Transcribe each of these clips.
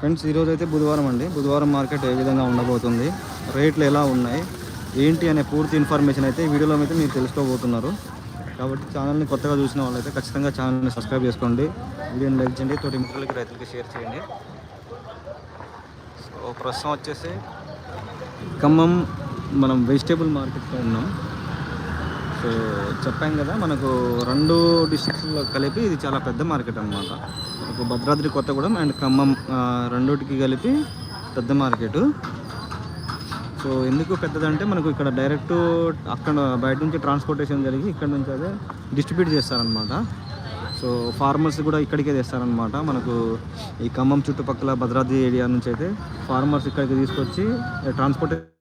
Friends ఈరోజు అయితే బుధవారం అండి. బుధవారం మార్కెట్ ఏ విధంగా ఉండబోతుంది రేట్లు ఎలా ఉన్నాయి ఏంటి అనే పూర్తి ఇన్ఫర్మేషన్ అయితే ఈ వీడియోలో అయితే మీరు తెలుసుకోబోతున్నారు. కాబట్టి ఛానల్ని కొత్తగా చూసిన వాళ్ళైతే ఖచ్చితంగా ఛానల్ని సబ్స్క్రైబ్ చేసుకోండి. వీడియోని లైక్ చేయండి తోటి మిత్రులకి రైతులకి షేర్ చేయండి. సో ప్రస్తుతం వచ్చేసి ఖమ్మం మనం వెజిటేబుల్ మార్కెట్లో ఉన్నాం. సో చెప్పాం కదా మనకు రెండు డిస్ట్రిక్ట్లో కలిపి ఇది చాలా పెద్ద మార్కెట్ అన్నమాట. మనకు భద్రాద్రి కొత్తగూడెం అండ్ ఖమ్మం రెండోటికి కలిపి పెద్ద మార్కెట్. సో ఎందుకు పెద్దదంటే మనకు ఇక్కడ డైరెక్ట్ అక్కడ బయట నుంచి ట్రాన్స్పోర్టేషన్ జరిగి ఇక్కడ నుంచి అదే డిస్ట్రిబ్యూట్ చేస్తారనమాట సో ఫార్మర్స్ కూడా ఇక్కడికే తెస్తారనమాట మనకు ఈ ఖమ్మం చుట్టుపక్కల భద్రాద్రి ఏరియా నుంచి అయితే ఫార్మర్స్ ఇక్కడికి తీసుకొచ్చి ట్రాన్స్పోర్టేషన్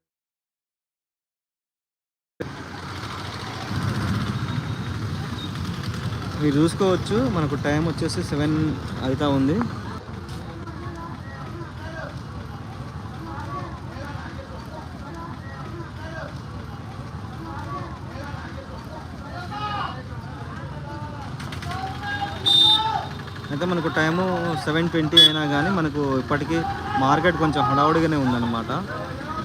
మీరు చూసుకోవచ్చు. మనకు టైం వచ్చేసి సెవెన్ అవుతా ఉంది. అయితే మనకు టైము సెవెన్ ట్వంటీ అయినా కానీ మనకు ఇప్పటికీ మార్కెట్ కొంచెం హడావుడిగానే ఉందన్నమాట.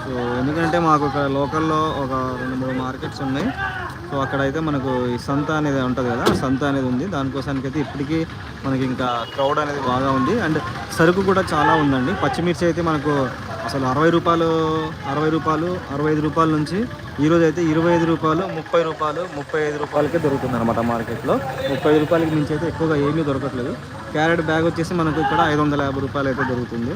సో ఎందుకంటే మాకు ఒక లోకల్లో ఒక రెండు మూడు మార్కెట్స్ ఉన్నాయి. సో అక్కడైతే మనకు ఈ సంత అనేది ఉంటుంది కదా సంత అనేది ఉంది. దానికోసానికి అయితే ఇప్పటికీ మనకి ఇంకా క్రౌడ్ అనేది బాగా ఉంది. అండ్ సరుకు కూడా చాలా ఉందండి. పచ్చిమిర్చి అయితే మనకు అసలు అరవై రూపాయలు అరవై రూపాయలు అరవై ఐదు రూపాయల నుంచి ఈరోజు అయితే ఇరవై ఐదు రూపాయలు ముప్పై రూపాయలు ముప్పై ఐదు రూపాయలకే దొరుకుతుంది అనమాట మార్కెట్లో. ముప్పై ఐదు రూపాయలకి మించి అయితే ఎక్కువగా ఏమీ దొరకట్లేదు. క్యారెట్ బ్యాగ్ వచ్చేసి మనకు ఇక్కడ ఐదు వందల యాభై రూపాయలు అయితే దొరుకుతుంది.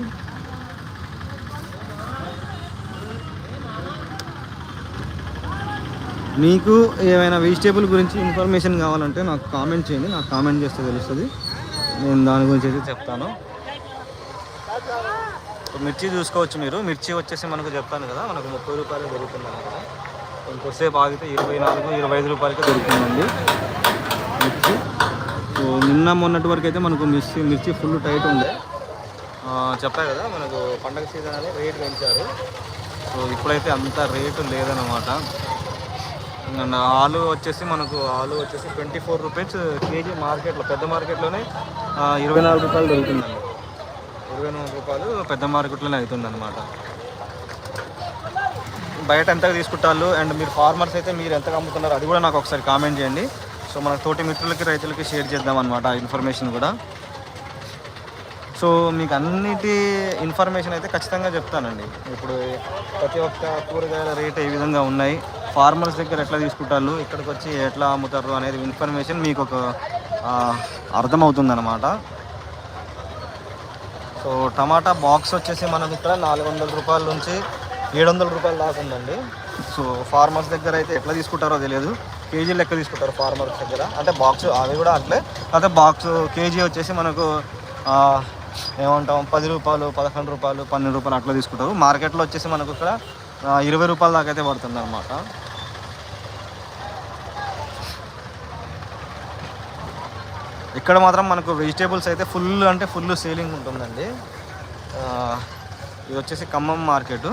మీకు ఏమైనా వెజిటేబుల్ గురించి ఇన్ఫర్మేషన్ కావాలంటే నాకు కామెంట్ చేయండి నాకు కామెంట్ చేస్తే తెలుస్తుంది. నేను దాని గురించి అయితే చెప్తాను. మిర్చి చూసుకోవచ్చు మీరు. మిర్చి వచ్చేసి మనకు చెప్తాను కదా మనకు ముప్పై రూపాయలు దొరుకుతుంది అనమాట ఇంకొద్దిసేపు ఆగితే ఇరవై నాలుగు ఇరవై ఐదు రూపాయలకి దొరుకుతుందండి. మిర్చి. సో నిన్న మొన్నటి వరకు అయితే మనకు మిర్చి మిర్చి ఫుల్ టైట్ ఉండే. ఆ, చెప్పా కదా మనకు పండగ సీజన్ అనేది రేట్ పెంచారు. సో ఇప్పుడైతే అంత రేటు లేదనమాట ఆలు వచ్చేసి మనకు ఆలు వచ్చేసి ట్వంటీ ఫోర్ రూపీస్ కేజీ మార్కెట్లో పెద్ద మార్కెట్లోనే ఇరవై నాలుగు రూపాయలు దొరుకుతుందండి. ఇరవై నాలుగు రూపాయలు పెద్ద మార్కెట్లోనే అవుతుందన్నమాట. బయట ఎంతగా తీసుకుంటారు అండ్ మీరు ఫార్మర్స్ అయితే మీరు ఎంతగా అమ్ముతున్నారు అది కూడా నాకు ఒకసారి కామెంట్ చేయండి. సో మన తోటి మిత్రులకి రైతులకి షేర్ చేద్దాం అనమాట ఆ ఇన్ఫర్మేషన్ కూడా. సో మీకు అన్నిటి ఇన్ఫర్మేషన్ అయితే ఖచ్చితంగా చెప్తానండి. ఇప్పుడు ప్రతి ఒక్క కూరగాయల రేట్ ఏ విధంగా ఉన్నాయి ఫార్మర్స్ దగ్గర ఎట్లా తీసుకుంటారు ఇక్కడికి వచ్చి ఎట్లా అమ్ముతారు అనేది ఇన్ఫర్మేషన్ మీకు ఒక ఆ, అర్థమవుతుందన్నమాట. సో టమాటా బాక్స్ వచ్చేసి మనం ఇక్కడ నాలుగు వందల రూపాయల నుంచి ఏడు వందల రూపాయల దాకా ఉందండి. సో ఫార్మర్స్ దగ్గర అయితే ఎట్లా తీసుకుంటారో తెలియదు. కేజీ లెక్క తీసుకుంటారు ఫార్మర్స్ దగ్గర. అంటే బాక్స్ అవి కూడా అట్లే. అయితే బాక్స్ కేజీ వచ్చేసి మనకు ఏమంటాం పది రూపాయలు పదకొండు రూపాయలు పన్నెండు రూపాయలు అట్లా తీసుకుంటారు. మార్కెట్లో వచ్చేసి మనకు ఇక్కడ ఇరవై రూపాయల దాకా అయితే పడుతుంది అనమాట ఇక్కడ మాత్రం మనకు వెజిటేబుల్స్ అయితే ఫుల్ అంటే ఫుల్ సేలింగ్ ఉంటుందండి. ఇది వచ్చేసి ఖమ్మం మార్కెట్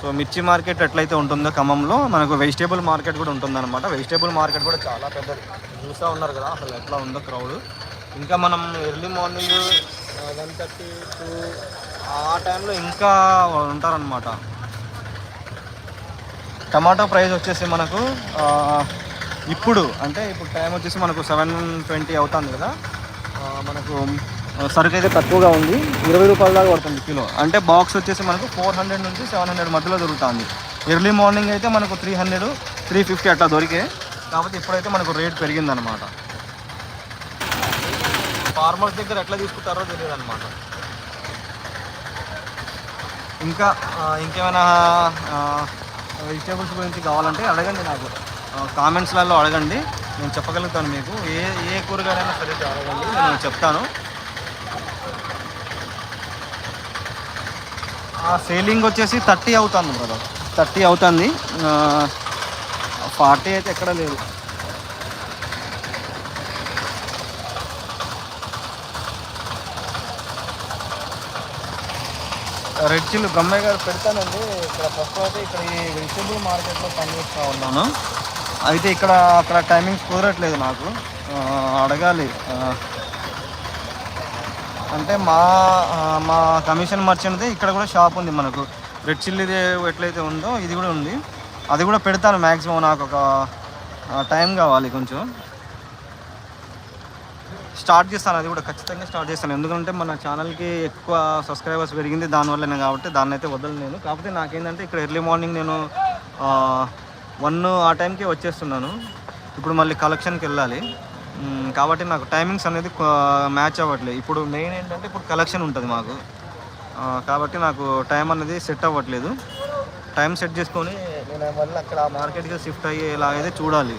సో మిర్చి మార్కెట్ ఎట్లయితే ఉంటుందో ఖమ్మంలో మనకు వెజిటేబుల్ మార్కెట్ కూడా ఉంటుందన్నమాట. వెజిటేబుల్ మార్కెట్ కూడా చాలా పెద్దది. చూస్తూ ఉన్నారు కదా అసలు ఎట్లా ఉందో క్రౌడ్ ఇంకా మనం early morning one thirty to ఆ టైంలో ఇంకా ఉంటారనమాట టమాటో ప్రైస్ వచ్చేసి మనకు ఇప్పుడు అంటే ఇప్పుడు టైం వచ్చేసి మనకు సెవెన్ ట్వంటీ అవుతుంది కదా. మనకు సరుకు అయితే తక్కువగా ఉంది. ఇరవై రూపాయల దాకా పడుతుంది కిలో. అంటే బాక్స్ వచ్చేసి మనకు ఫోర్ హండ్రెడ్ నుంచి సెవెన్ హండ్రెడ్ మధ్యలో దొరుకుతుంది. ఎర్లీ మార్నింగ్ అయితే మనకు త్రీ హండ్రెడ్ త్రీ ఫిఫ్టీ అట్లా దొరికే. కాకపోతే ఇప్పుడైతే మనకు రేట్ పెరిగిందనమాట ఫార్మర్స్ దగ్గర ఎట్లా తీసుకుంటారో తెలియదు అనమాట ఇంకా ఇంకేమైనా వెజిటేబుల్స్ గురించి కావాలంటే అడగండి నాకు. కామెంట్స్లలో అడగండి. నేను చెప్పగలుగుతాను మీకు. ఏ ఏ కూరగాయలైనా సరే అడగండి నేను చెప్తాను. ఆ సేలింగ్ వచ్చేసి థర్టీ అవుతుంది బ్రదర్. థర్టీ అవుతుంది. ఫార్టీ అయితే ఎక్కడ లేదు. రెడ్ చిల్లు బ్రహ్మయ్య గారు పెడతానండి. ఇక్కడ ఫస్ట్ అయితే ఇక్కడ ఈ వెజిటేబుల్ మార్కెట్లో పనిచేస్తూ ఉన్నాను. అయితే ఇక్కడ అక్కడ టైమింగ్స్ కుదరట్లేదు నాకు. అడగాలి. అంటే మా మా కమిషన్ మర్చెంట్ది ఇక్కడ కూడా షాప్ ఉంది మనకు. రెడ్ చిల్లీది ఎట్లయితే ఉందో ఇది కూడా ఉంది. అది కూడా పెడతాను మ్యాక్సిమం నాకు ఒక టైం కావాలి కొంచెం. స్టార్ట్ చేస్తాను అది కూడా ఖచ్చితంగా స్టార్ట్ చేస్తాను. ఎందుకంటే మన ఛానల్కి ఎక్కువ సబ్స్క్రైబర్స్ పెరిగింది దానివల్లనే కాబట్టి దాన్ని అయితే వదలను నేను. కాకపోతే నాకేంటంటే ఇక్కడ ఎర్లీ మార్నింగ్ నేను వన్ ఆ టైంకి వచ్చేస్తున్నాను. ఇప్పుడు మళ్ళీ కలెక్షన్కి వెళ్ళాలి. కాబట్టి నాకు టైమింగ్స్ అనేది మ్యాచ్ అవ్వట్లేదు. ఇప్పుడు మెయిన్ ఏంటంటే ఇప్పుడు కలెక్షన్ ఉంటుంది మాకు. కాబట్టి నాకు టైం అనేది సెట్ అవ్వట్లేదు. టైం సెట్ చేసుకొని నేను మళ్ళీ అక్కడ మార్కెట్కి షిఫ్ట్ అయ్యేలా అయితే చూడాలి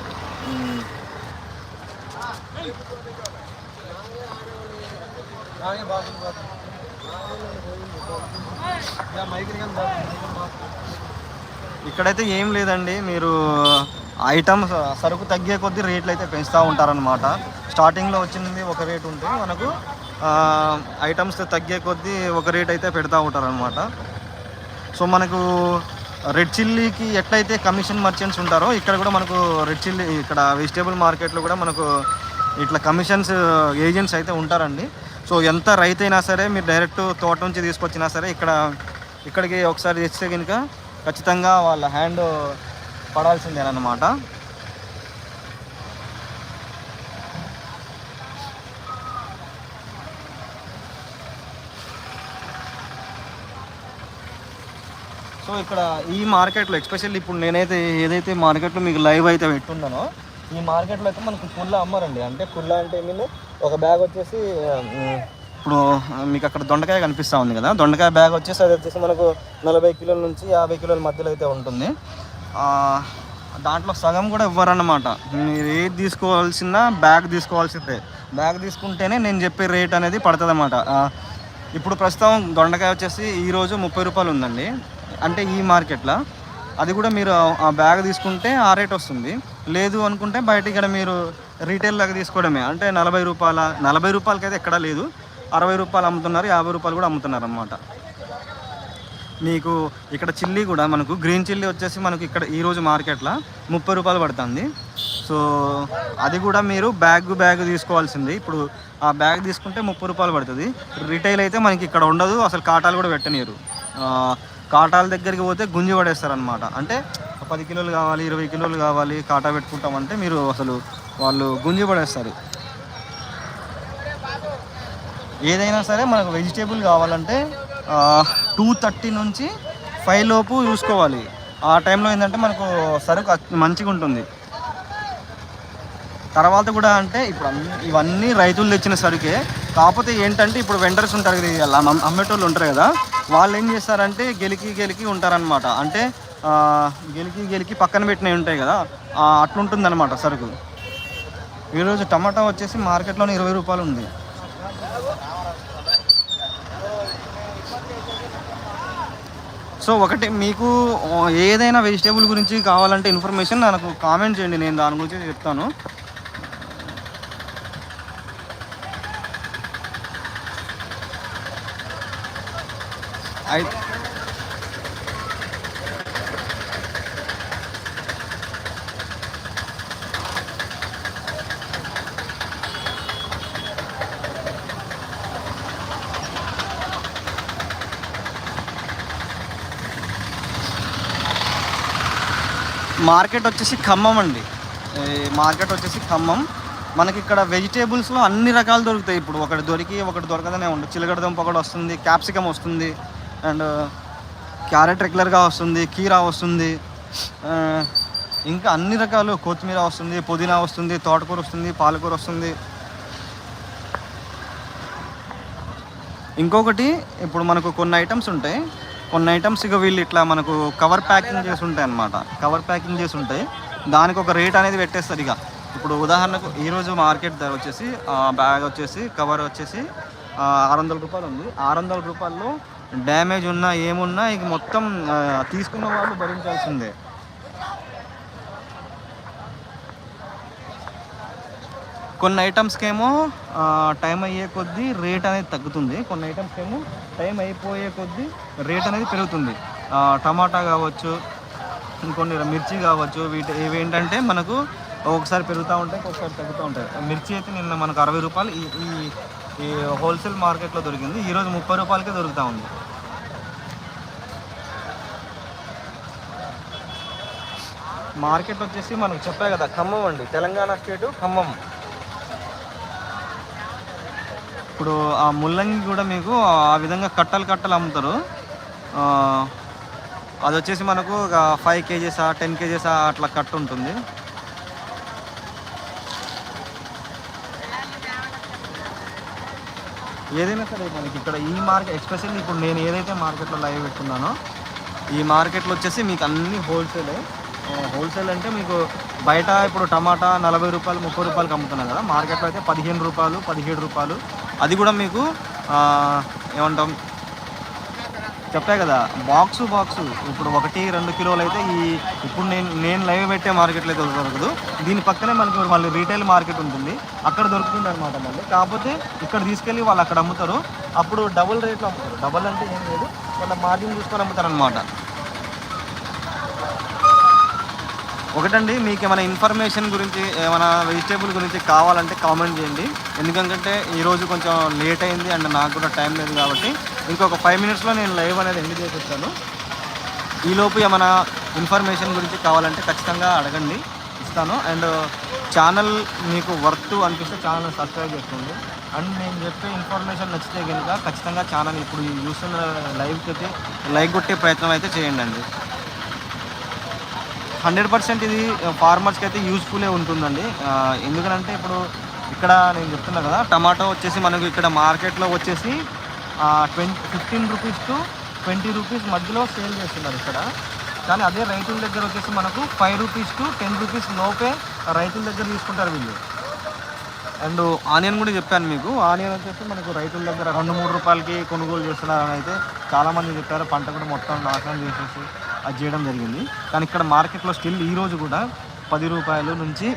ఇక్కడైతే ఏం లేదండి మీరు ఐటమ్స్ సరుకు తగ్గే కొద్దీ రేట్లు అయితే పెంచుతూ ఉంటారనమాట స్టార్టింగ్లో వచ్చింది ఒక రేట్ ఉంటే మనకు ఐటమ్స్ తగ్గే కొద్దీ ఒక రేట్ అయితే పెడతా ఉంటారనమాట సో మనకు రెడ్ చిల్లీకి ఎట్లయితే కమిషన్ మర్చెంట్స్ ఉంటారో ఇక్కడ కూడా మనకు రెడ్ చిల్లీ ఇక్కడ వెజిటేబుల్ మార్కెట్లో కూడా మనకు ఇట్లా కమిషన్స్ ఏజెంట్స్ అయితే ఉంటారండి. సో ఎంత రైతు అయినా సరే మీరు డైరెక్ట్ తోట నుంచి తీసుకొచ్చినా సరే ఇక్కడ ఇక్కడికి ఒకసారి తెచ్చితే కనుక ఖచ్చితంగా వాళ్ళ హ్యాండ్ పడాల్సిందేనమాట సో ఇక్కడ ఈ మార్కెట్లో ఎస్పెషల్లీ ఇప్పుడు నేనైతే ఏదైతే మార్కెట్లో మీకు లైవ్ అయితే పెట్టున్నానో ఈ మార్కెట్లో అయితే మనకు కుళ్ళ అమ్మరండి. అంటే కుళ్ళ అంటే మీన్ ఒక బ్యాగ్ వచ్చేసి ఇప్పుడు మీకు అక్కడ దొండకాయ కనిపిస్తూ ఉంది కదా. దొండకాయ బ్యాగ్ వచ్చేసి అది వచ్చేసి మనకు నలభై కిలోల నుంచి యాభై కిలోల మధ్యలో అయితే ఉంటుంది. దాంట్లో సగం కూడా ఇవ్వరన్నమాట. మీరు ఏది తీసుకోవాల్సిన బ్యాగ్ తీసుకోవాల్సిందే. బ్యాగ్ తీసుకుంటేనే నేను చెప్పే రేట్ అనేది పడుతుంది అన్నమాట ఇప్పుడు ప్రస్తుతం దొండకాయ వచ్చేసి ఈరోజు ముప్పై రూపాయలు ఉందండి. అంటే ఈ మార్కెట్లో అది కూడా మీరు ఆ బ్యాగ్ తీసుకుంటే ఆ రేట్ వస్తుంది. లేదు అనుకుంటే బయట ఇక్కడ మీరు రీటైల్ లాగా తీసుకోవడమే. అంటే నలభై రూపాయల నలభై రూపాయలకైతే ఎక్కడా లేదు. అరవై రూపాయలు అమ్ముతున్నారు యాభై రూపాయలు కూడా అమ్ముతున్నారు అన్నమాట మీకు ఇక్కడ చిల్లీ కూడా మనకు గ్రీన్ చిల్లీ వచ్చేసి మనకు ఇక్కడ ఈరోజు మార్కెట్లో ముప్పై రూపాయలు పడుతుంది. సో అది కూడా మీరు బ్యాగ్ బ్యాగ్ తీసుకోవాల్సింది. ఇప్పుడు ఆ బ్యాగ్ తీసుకుంటే ముప్పై రూపాయలు పడుతుంది. రిటైల్ అయితే మనకి ఇక్కడ ఉండదు అసలు కాటాలు కూడా పెట్టనీరు కాటాల దగ్గరికి పోతే గుంజి పడేస్తారనమాట అంటే పది కిలోలు కావాలి ఇరవై కిలోలు కావాలి కాటా పెట్టుకుంటామంటే మీరు అసలు వాళ్ళు గుంజి పడేస్తారు. ఏదైనా సరే మనకు వెజిటేబుల్ కావాలంటే టూ థర్టీ నుంచి ఫైవ్ లోపు చూసుకోవాలి. ఆ టైంలో ఏంటంటే మనకు సరుకు మంచిగా ఉంటుంది. తర్వాత కూడా అంటే ఇప్పుడు అన్ని ఇవన్నీ రైతులు తెచ్చిన సరుకే. కాకపోతే ఏంటంటే ఇప్పుడు వెండర్స్ ఉంటారు కదా అమ్మేటోళ్ళు ఉంటారు కదా వాళ్ళు ఏం చేస్తారంటే గెలికి గెలికి ఉంటారనమాట అంటే గెలికి గెలికి పక్కన పెట్టినవి ఉంటాయి కదా అట్లుంటుంది అనమాట సరుకు. ఈరోజు టమాటా వచ్చేసి మార్కెట్లోనే ఇరవై రూపాయలు ఉంది. సో ఒకటి మీకు ఏదైనా వెజిటేబుల్ గురించి కావాలంటే ఇన్ఫర్మేషన్ నాకు కామెంట్ చేయండి నేను దాని గురించి చెప్తాను. అయితే మార్కెట్ వచ్చేసి ఖమ్మం అండి. ఈ మార్కెట్ వచ్చేసి ఖమ్మం. మనకి ఇక్కడ వెజిటేబుల్స్లో అన్ని రకాలు దొరుకుతాయి. ఇప్పుడు ఒకటి దొరికి ఒకటి దొరకదనే ఉండదు. చిలకడ దుంప కూడా వస్తుంది క్యాప్సికమ్ వస్తుంది అండ్ క్యారెట్ రెగ్యులర్గా వస్తుంది కీరా వస్తుంది ఇంకా అన్ని రకాలు. కొత్తిమీర వస్తుంది పుదీనా వస్తుంది తోటకూర వస్తుంది పాలకూర వస్తుంది. ఇంకొకటి ఇప్పుడు మనకు కొన్ని ఐటమ్స్ ఉంటాయి. కొన్ని ఐటమ్స్ ఇక వీళ్ళు ఇట్లా మనకు కవర్ ప్యాకింగ్ చేసి ఉంటాయి అన్నమాట. కవర్ ప్యాకింగ్ చేసి ఉంటాయి. దానికి ఒక రేట్ అనేది పెట్టేస్తారు ఇక. ఇప్పుడు ఉదాహరణకు ఈరోజు మార్కెట్ ధర వచ్చేసి బ్యాగ్ వచ్చేసి కవర్ వచ్చేసి ఆరు వందల రూపాయలు ఉంది. ఆరు వందల రూపాయల్లో డ్యామేజ్ ఉన్నా ఏమున్నా ఇక మొత్తం తీసుకున్న వాళ్ళు భరించాల్సిందే. కొన్ని ఐటమ్స్కి ఏమో టైం అయ్యే కొద్దీ రేట్ అనేది తగ్గుతుంది. కొన్ని ఐటమ్స్కి ఏమో టైం అయిపోయే కొద్దీ రేట్ అనేది పెరుగుతుంది. టమాటా కావచ్చు ఇంకొన్ని మిర్చి కావచ్చు వీటి ఇవి ఏంటంటే మనకు ఒకసారి పెరుగుతూ ఉంటాయి ఒకసారి తగ్గుతూ ఉంటాయి. మిర్చి అయితే నిన్న మనకు అరవై రూపాయలు ఈ ఈ ఈ హోల్సేల్ మార్కెట్లో దొరికింది. ఈరోజు ముప్పై రూపాయలకే దొరుకుతూ ఉంది. మార్కెట్ వచ్చేసి మనకు చెప్పా కదా ఖమ్మం అండి. తెలంగాణ స్టేటు ఖమ్మం. ఇప్పుడు ఆ ముల్లంగి కూడా మీకు ఆ విధంగా కట్టలు కట్టలు అమ్ముతారు. అది వచ్చేసి మనకు ఒక ఫైవ్ కేజీసా టెన్ కేజీసా అట్లా కట్ట ఉంటుంది ఏదైనా సరే మనకి ఇక్కడ ఈ మార్కెట్ ఎస్పెషల్లీ ఇప్పుడు నేను ఏదైతే మార్కెట్లో లైవ్ పెట్టుకున్నానో ఈ మార్కెట్లో వచ్చేసి మీకు అన్నీ హోల్సేలే. హోల్సేల్ అంటే మీకు బయట ఇప్పుడు టమాటా నలభై రూపాయలు ముప్పై రూపాయలకి అమ్ముతున్నాం కదా. మార్కెట్లో అయితే పదిహేను రూపాయలు పదిహేడు రూపాయలు అది కూడా మీకు ఏమంటాం? చెప్పా కదా బాక్సు బాక్సు. ఇప్పుడు ఒకటి రెండు కిలోలు అయితే ఈ ఇప్పుడు నేను నేను లైవ్ పెట్టే మార్కెట్లో అయితే దొరకదు. దీని పక్కనే మనకి మళ్ళీ రీటైల్ మార్కెట్ ఉంటుంది. అక్కడ దొరుకుతుంది అనమాట మళ్ళీ. కాకపోతే ఇక్కడ తీసుకెళ్ళి వాళ్ళు అక్కడ అమ్ముతారు. అప్పుడు డబుల్ రేట్లో అమ్ముతారు. డబుల్ అంటే ఏం లేదు. వాళ్ళ మార్జిన్ చూసుకొని అమ్ముతారు అనమాట ఒకటండి మీకు ఏమైనా ఇన్ఫర్మేషన్ గురించి ఏమైనా వెజిటేబుల్ గురించి కావాలంటే కామెంట్ చేయండి. ఎందుకంటే ఈరోజు కొంచెం లేట్ అయింది అండ్ నాకు కూడా టైం లేదు కాబట్టి ఇంకొక ఫైవ్ మినిట్స్లో నేను లైవ్ అనేది ఎండ్ చేసేస్తాను ఈలోపు ఏమైనా ఇన్ఫర్మేషన్ గురించి కావాలంటే ఖచ్చితంగా అడగండి. ఇస్తాను. అండ్ ఛానల్ మీకు వర్త్ అనిపిస్తే ఛానల్ సబ్స్క్రైబ్ చేసుకోండి. అండ్ నేను చెప్పే ఇన్ఫర్మేషన్ నచ్చితే కనుక ఖచ్చితంగా ఛానల్ ఇప్పుడు చూస్తున్న లైవ్కి అయితే లైక్ కొట్టే ప్రయత్నం అయితే చేయండి అండి. హండ్రెడ్ పర్సెంట్ ఇది ఫార్మర్స్కి అయితే యూస్ఫుల్లే ఉంటుందండి. ఎందుకంటే ఎందుకనంటే ఇప్పుడు ఇక్కడ నేను చెప్తున్నా కదా టమాటో వచ్చేసి మనకు ఇక్కడ మార్కెట్లో వచ్చేసి twenty fifteen rupees to twenty rupees మధ్యలో సేల్ చేస్తున్నారు ఇక్కడ. కానీ అదే రైతుల దగ్గర వచ్చేసి మనకు five rupees to ten rupees లోపే రైతుల దగ్గర తీసుకుంటారు వీళ్ళు. అండ్ ఆనియన్ కూడా చెప్పాను మీకు. ఆనియన్ వచ్చేసి మనకు రైతుల దగ్గర రెండు మూడు రూపాయలకి కొనుగోలు చేస్తున్నారని అయితే చాలామంది చెప్పారు. పంట కూడా మొత్తం నాశనం చేసేసి అది చేయడం జరిగింది. కానీ ఇక్కడ మార్కెట్లో స్టిల్ ఈరోజు కూడా పది రూపాయలు నుంచి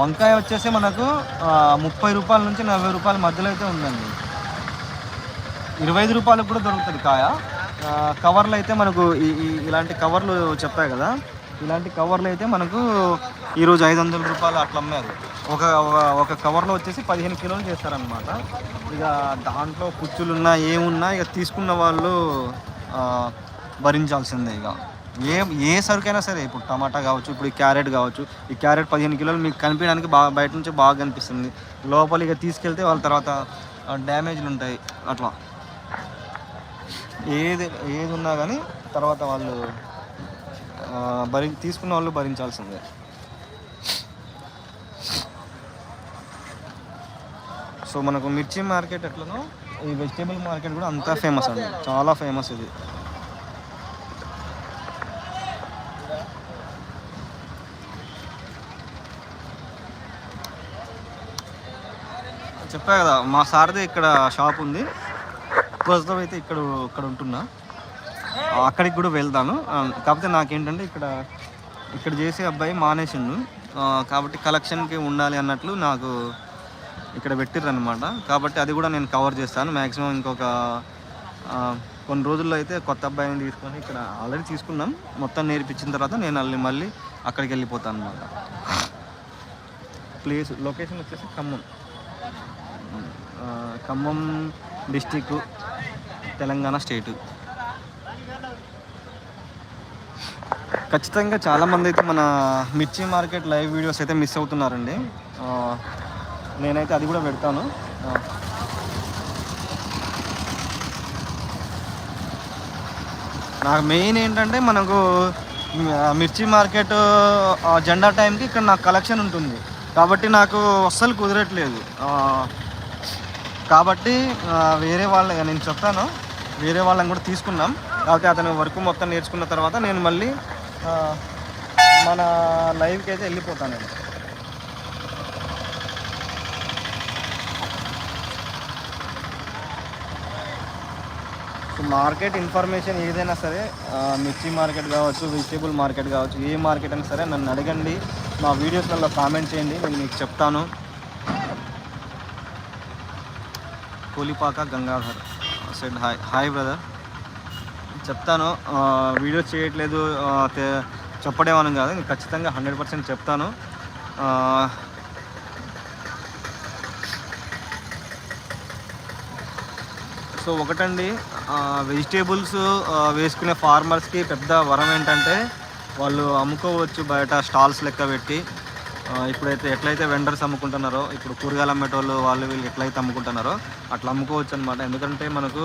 వంకాయ వచ్చేసి మనకు ముప్పై రూపాయల నుంచి నలభై రూపాయల మధ్యలో అయితే ఉందండి. ఇరవై ఐదు రూపాయలకు కూడా దొరుకుతుంది కాయ. కవర్లు అయితే మనకు ఈ ఇలాంటి కవర్లు చెప్పాయి కదా. ఇలాంటి కవర్లు అయితే మనకు ఈరోజు ఐదు వందల రూపాయలు అట్లా అమ్మారు. ఒక ఒక- కవర్లో వచ్చేసి పదిహేను కిలోలు చేస్తారనమాట ఇక దాంట్లో కుచ్చులున్నా ఏమున్నా ఇక తీసుకున్న వాళ్ళు భరించాల్సిందే ఇక. ఏ ఏ సరుకైనా సరే ఇప్పుడు టమాటా కావచ్చు ఇప్పుడు ఈ క్యారెట్ కావచ్చు ఈ క్యారెట్ పదిహేను కిలోలు మీకు కనిపించడానికి బాగా బయట నుంచి బాగా కనిపిస్తుంది. లోపల ఇక తీసుకెళ్తే వాళ్ళ తర్వాత డ్యామేజ్లు ఉంటాయి అట్లా. ఏది ఏది ఉన్నా కానీ తర్వాత వాళ్ళు భరి తీసుకున్న వాళ్ళు భరించాల్సిందే. సో మనకు మిర్చి మార్కెట్ ఎట్లనో ఈ వెజిటేబుల్ మార్కెట్ కూడా అంతా ఫేమస్ అండి. చాలా ఫేమస్ ఇది. చెప్పా కదా మా సార్ది ఇక్కడ షాప్ ఉంది. ప్రస్తుతం అయితే ఇక్కడ ఇక్కడ ఉంటున్నా. అక్కడికి కూడా వెళ్తాను కాకపోతే నాకేంటంటే ఇక్కడ ఇక్కడ చేసే అబ్బాయి మానేసిండు. కాబట్టి కలెక్షన్కి ఉండాలి అన్నట్లు నాకు ఇక్కడ పెట్టిర్రనమాట కాబట్టి అది కూడా నేను కవర్ చేస్తాను. మ్యాక్సిమం ఇంకొక కొన్ని రోజుల్లో అయితే కొత్త అబ్బాయిని తీసుకొని ఇక్కడ ఆల్రెడీ తీసుకున్నాం. మొత్తం నేర్పించిన తర్వాత నేను మళ్ళీ మళ్ళీ అక్కడికి వెళ్ళిపోతాను అనమాట ప్లేస్ లొకేషన్ వచ్చేసి ఖమ్మం. ఖమ్మం డిస్టిక్ తెలంగాణ స్టేటు ఖచ్చితంగా చాలామంది అయితే మన మిర్చి మార్కెట్ లైవ్ వీడియోస్ అయితే మిస్ అవుతున్నారండి. నేనైతే అది కూడా పెడతాను. నాకు మెయిన్ ఏంటంటే మనకు మిర్చి మార్కెట్ జెండా టైంకి ఇక్కడ నాకు కలెక్షన్ ఉంటుంది. కాబట్టి నాకు అస్సలు కుదరట్లేదు. కాబట్టి వేరే వాళ్ళ నేను చెప్తాను. వేరే వాళ్ళని కూడా తీసుకున్నాం కాబట్టి అతను వర్క్ మొత్తం నేర్చుకున్న తర్వాత నేను మళ్ళీ మన లైవ్కి అయితే వెళ్ళిపోతాను నేను సో మార్కెట్ ఇన్ఫర్మేషన్ ఏదైనా సరే మిర్చి మార్కెట్ కావచ్చు వెజిటేబుల్ మార్కెట్ కావచ్చు ఏ మార్కెట్ అయినా సరే నన్ను అడగండి. మా వీడియోస్లలో కామెంట్ చేయండి నేను మీకు చెప్తాను. Kolipaka Gangadhar said hi hi brother చెప్తాను. వీడియో చేయట్లేదు చెప్పడేమని కాదు నేను ఖచ్చితంగా హండ్రెడ్ పర్సెంట్ చెప్తాను. సో ఒకటండి వెజిటేబుల్స్ వేసుకునే ఫార్మర్స్కి పెద్ద వరం ఏంటంటే వాళ్ళు అమ్ముకోవచ్చు బయట స్టాల్స్ లెక్క పెట్టి. ఇప్పుడైతే ఎట్లయితే వెండర్స్ అమ్ముకుంటున్నారో ఇప్పుడు కూరగాయలు అమ్మేటోళ్ళు వాళ్ళు వీళ్ళు ఎట్లయితే అమ్ముకుంటున్నారో అట్లా అమ్ముకోవచ్చు అనమాట ఎందుకంటే మనకు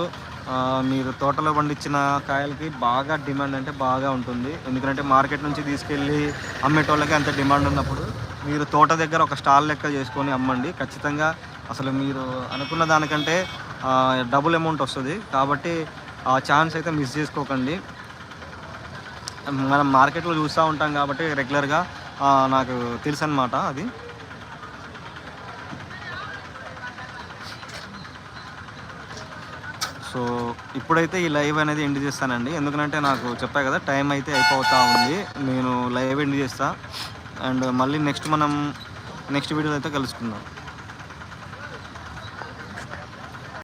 మీరు తోటలో పండించిన కాయలకి బాగా డిమాండ్ అంటే బాగా ఉంటుంది. ఎందుకంటే మార్కెట్ నుంచి తీసుకెళ్ళి అమ్మేటోళ్ళకి అంత డిమాండ్ ఉన్నప్పుడు మీరు తోట దగ్గర ఒక స్టాల్ లెక్క చేసుకొని అమ్మండి. ఖచ్చితంగా అసలు మీరు అనుకున్న దానికంటే డబుల్ అమౌంట్ వస్తుంది. కాబట్టి ఆ ఛాన్స్ అయితే మిస్ చేసుకోకండి. మనం మార్కెట్లో చూస్తూ ఉంటాం కాబట్టి రెగ్యులర్గా నాకు తెలుసు అనమాట అది. సో ఇప్పుడైతే ఈ లైవ్ అనేది ఎండ్ చేస్తానండి. ఎందుకంటే నాకు చెప్పా కదా టైం అయితే అయిపోతూ ఉంది. నేను లైవ్ ఎండ్ చేస్తా. అండ్ మళ్ళీ నెక్స్ట్ మనం నెక్స్ట్ వీడియోలో అయితే కలుసుకుందాం.